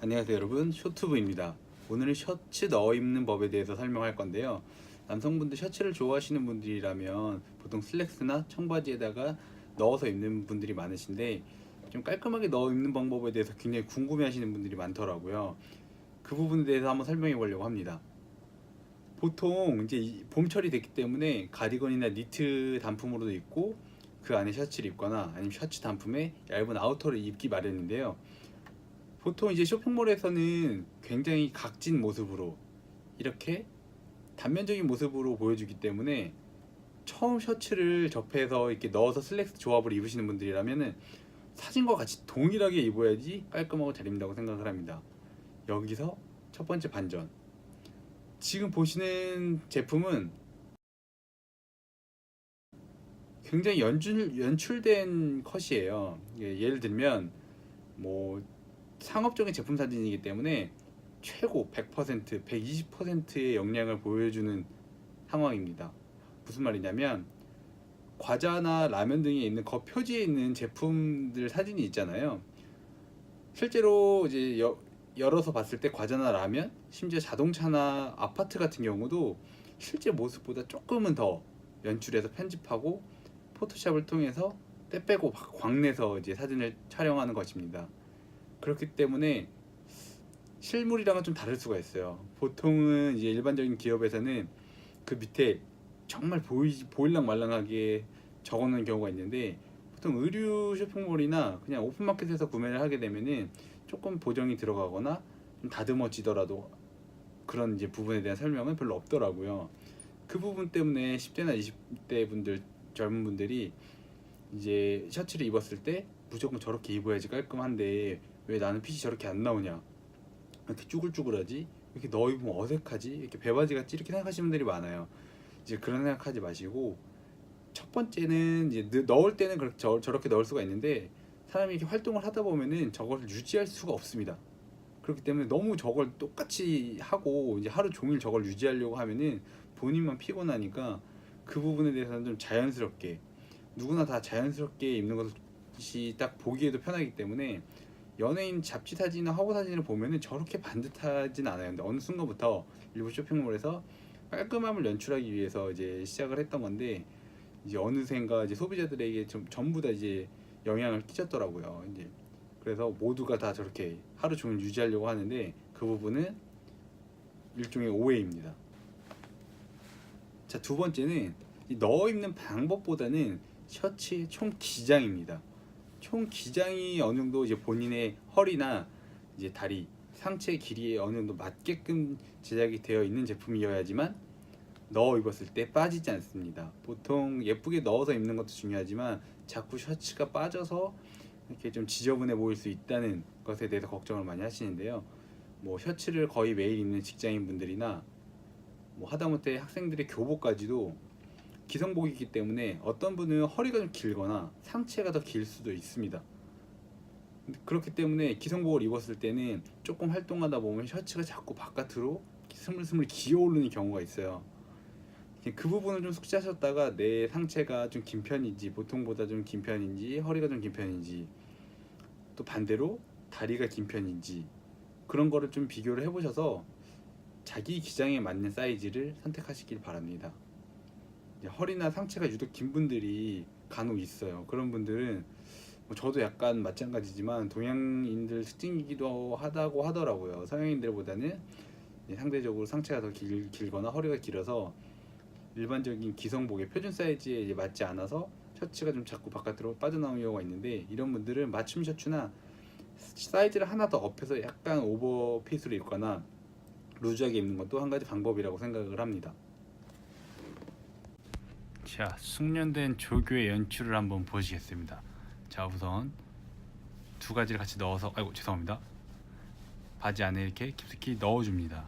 안녕하세요 여러분. 쇼트브입니다. 오늘은 셔츠 넣어 입는 법에 대해서 설명할 건데요. 남성분들 셔츠를 좋아하시는 분들이라면 보통 슬랙스나 청바지에다가 넣어서 입는 분들이 많으신데 좀 깔끔하게 넣어 입는 방법에 대해서 굉장히 궁금해 하시는 분들이 많더라고요. 그 부분에 대해서 한번 설명해 보려고 합니다. 보통 이제 이 봄철이 됐기 때문에 가디건이나 니트 단품으로도 입고 그 안에 셔츠를 입거나 아니면 셔츠 단품에 얇은 아우터를 입기 마련인데요 보통 이제 쇼핑몰에서는 굉장히 각진 모습으로 이렇게 단면적인 모습으로 보여주기 때문에 처음 셔츠를 접해서 이렇게 넣어서 슬랙스 조합을 입으시는 분들이라면은 사진과 같이 동일하게 입어야지 깔끔하고 잘 입는다고 생각을 합니다. 여기서 첫 번째 반전. 지금 보시는 제품은 굉장히 연출, 연출된 컷이에요. 예, 예를 들면 뭐 상업적인 제품 사진이기 때문에 최고 100%, 120%의 역량을 보여주는 상황입니다. 무슨 말이냐면 과자나 라면 등에 있는 겉 표지에 있는 제품들 사진이 있잖아요. 실제로 이제 여, 열어서 봤을 때 과자나 라면, 심지어 자동차나 아파트 같은 경우도 실제 모습보다 조금은 더 연출해서 편집하고 포토샵을 통해서 때 빼고 광내서 이제 사진을 촬영하는 것입니다. 그렇기 때문에 실물이랑은 좀 다를 수가 있어요. 보통은 이제 일반적인 기업에서는 그 밑에 정말 보이 보일랑 말랑하게 적어놓은 경우가 있는데 보통 의류 쇼핑몰이나 그냥 오픈마켓에서 구매를 하게 되면은 조금 보정이 들어가거나 좀 다듬어지더라도 그런 이제 부분에 대한 설명은 별로 없더라고요. 그 부분 때문에 10대나 20대 분들 젊은 분들이 이제 셔츠를 입었을 때 무조건 저렇게 입어야지 깔끔한데 왜 나는 핏이 저렇게 안 나오냐? 이렇게 쭈글쭈글하지? 이렇게 넣어 입으면 어색하지? 이렇게 배바지 같지? 이렇게 생각하시는 분들이 많아요. 이제 그런 생각하지 마시고 첫 번째는 이제 넣- 넣을 때는 그렇게 저, 저렇게 넣을 수가 있는데 사람이 이렇게 활동을 하다 보면은 저걸 유지할 수가 없습니다. 그렇기 때문에 너무 저걸 똑같이 하고 이제 하루 종일 저걸 유지하려고 하면은 본인만 피곤하니까 그 부분에 대해서는 좀 자연스럽게 누구나 다 자연스럽게 입는 것이 딱 보기에도 편하기 때문에 연예인 잡지 사진이나 화보 사진을 보면은 저렇게 반듯하진 않아요. 근데 어느 순간부터 일부 쇼핑몰에서 깔끔함을 연출하기 위해서 이제 시작을 했던 건데 이제 어느샌가 이제 소비자들에게 좀 전부 다 이제 영향을 끼쳤더라고요. 이제 그래서 모두가 다 저렇게 하루 종일 유지하려고 하는데 그 부분은 일종의 오해입니다. 자 두 번째는 이 넣어 입는 방법보다는 셔츠의 총 기장입니다. 총 기장이 어느 정도 이제 본인의 허리나 이제 다리, 상체 길이에 어느 정도 맞게끔 제작이 되어 있는 제품이어야지만 넣어 입었을 때 빠지지 않습니다. 보통 예쁘게 넣어서 입는 것도 중요하지만 자꾸 셔츠가 빠져서 이렇게 좀 지저분해 보일 수 있다는 것에 대해서 걱정을 많이 하시는데요. 뭐 셔츠를 거의 매일 입는 직장인 분들이나 뭐 하다못해 학생들의 교복까지도 기성복이기 때문에 어떤 분은 허리가 좀 길거나 상체가 더 길 수도 있습니다. 그렇기 때문에 기성복을 입었을 때는 조금 활동하다 보면 셔츠가 자꾸 바깥으로 스물스물 기어오르는 경우가 있어요. 그 부분을 좀 숙지하셨다가 내 상체가 좀 긴 편인지 보통보다 좀 긴 편인지 허리가 좀 긴 편인지 또 반대로 다리가 긴 편인지 그런 거를 좀 비교를 해보셔서 자기 기장에 맞는 사이즈를 선택하시길 바랍니다. 허리나 상체가 유독 긴 분들이 간혹 있어요. 그런 분들은 뭐 저도 약간 마찬가지지만 동양인들 특징이기도 하다고 하더라고요. 서양인들보다는 상대적으로 상체가 더 길, 길거나 허리가 길어서 일반적인 기성복의 표준 사이즈에 맞지 않아서 셔츠가 좀 자꾸 바깥으로 빠져나오는 경우가 있는데 이런 분들은 맞춤 셔츠나 사이즈를 하나 더 업해서 약간 오버핏으로 입거나 루즈하게 입는 것도 한 가지 방법이라고 생각을 합니다. 자, 숙련된 조교의 연출을 한번 보시겠습니다. 자, 우선 두 가지를 같이 넣어서 아이고 죄송합니다. 바지 안에 이렇게 깊숙이 넣어줍니다.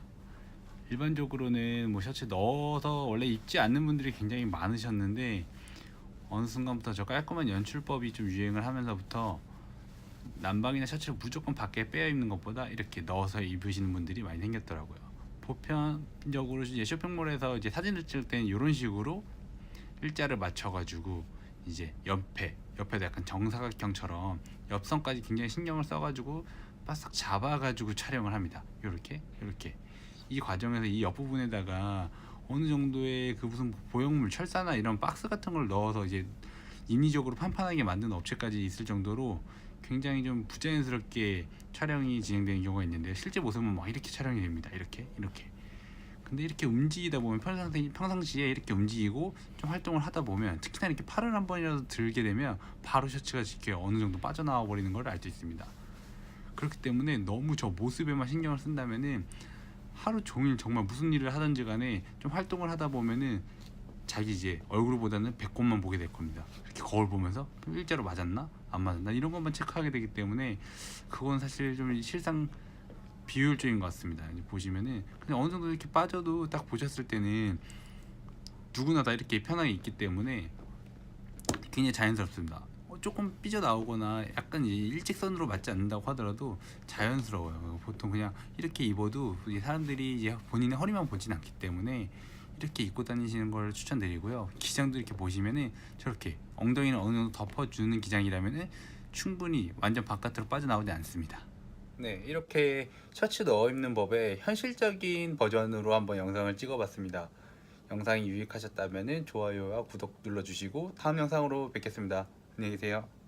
일반적으로는 뭐 셔츠 넣어서 원래 입지 않는 분들이 굉장히 많으셨는데 어느 순간부터 저 깔끔한 연출법이 좀 유행을 하면서부터 난방이나 셔츠를 무조건 밖에 빼어 입는 것보다 이렇게 넣어서 입으시는 분들이 많이 생겼더라고요. 보편적으로 이제 쇼핑몰에서 이제 사진을 찍을 때는 이런 식으로 일자를 맞춰가지고 이제 옆에 옆에도 약간 정사각형처럼 옆선까지 굉장히 신경을 써가지고 바싹 잡아가지고 촬영을 합니다. 이렇게 이렇게 이 과정에서 이 옆 부분에다가 어느 정도의 그 무슨 보형물 철사나 이런 박스 같은 걸 넣어서 이제 인위적으로 판판하게 만드는 업체까지 있을 정도로 굉장히 좀 부자연스럽게 촬영이 진행되는 경우가 있는데 실제 모습은 막 이렇게 촬영이 됩니다. 이렇게 이렇게. 근데 이렇게 움직이다 보면 평상시, 평상시에 이렇게 움직이고 좀 활동을 하다 보면 특히나 이렇게 팔을 한 번이라도 들게 되면 바로 셔츠가 이렇게 어느 정도 빠져나와 버리는 걸 알 수 있습니다. 그렇기 때문에 너무 저 모습에만 신경을 쓴다면은 하루 종일 정말 무슨 일을 하든지 간에 좀 활동을 하다 보면은 자기 이제 얼굴보다는 배꼽만 보게 될 겁니다. 이렇게 거울 보면서 일자로 맞았나 안 맞았나 이런 것만 체크하게 되기 때문에 그건 사실 좀 실상 비효율적인 것 같습니다. 보시면은 그냥 어느 정도 이렇게 빠져도 딱 보셨을 때는 누구나 다 이렇게 편하게 있기 때문에 굉장히 자연스럽습니다. 어, 조금 삐져 나오거나 약간 일직선으로 맞지 않는다고 하더라도 자연스러워요. 보통 그냥 이렇게 입어도 사람들이 이제 본인의 허리만 보진 않기 때문에 이렇게 입고 다니시는 걸 추천드리고요. 기장도 이렇게 보시면은 저렇게 엉덩이는 어느 정도 덮어주는 기장이라면은 충분히 완전 바깥으로 빠져나오지 않습니다. 네, 이렇게 셔츠 넣어 입는 법의 현실적인 버전으로 한번 영상을 찍어봤습니다. 영상이 유익하셨다면 좋아요와 구독 눌러주시고 다음 영상으로 뵙겠습니다. 안녕히 계세요.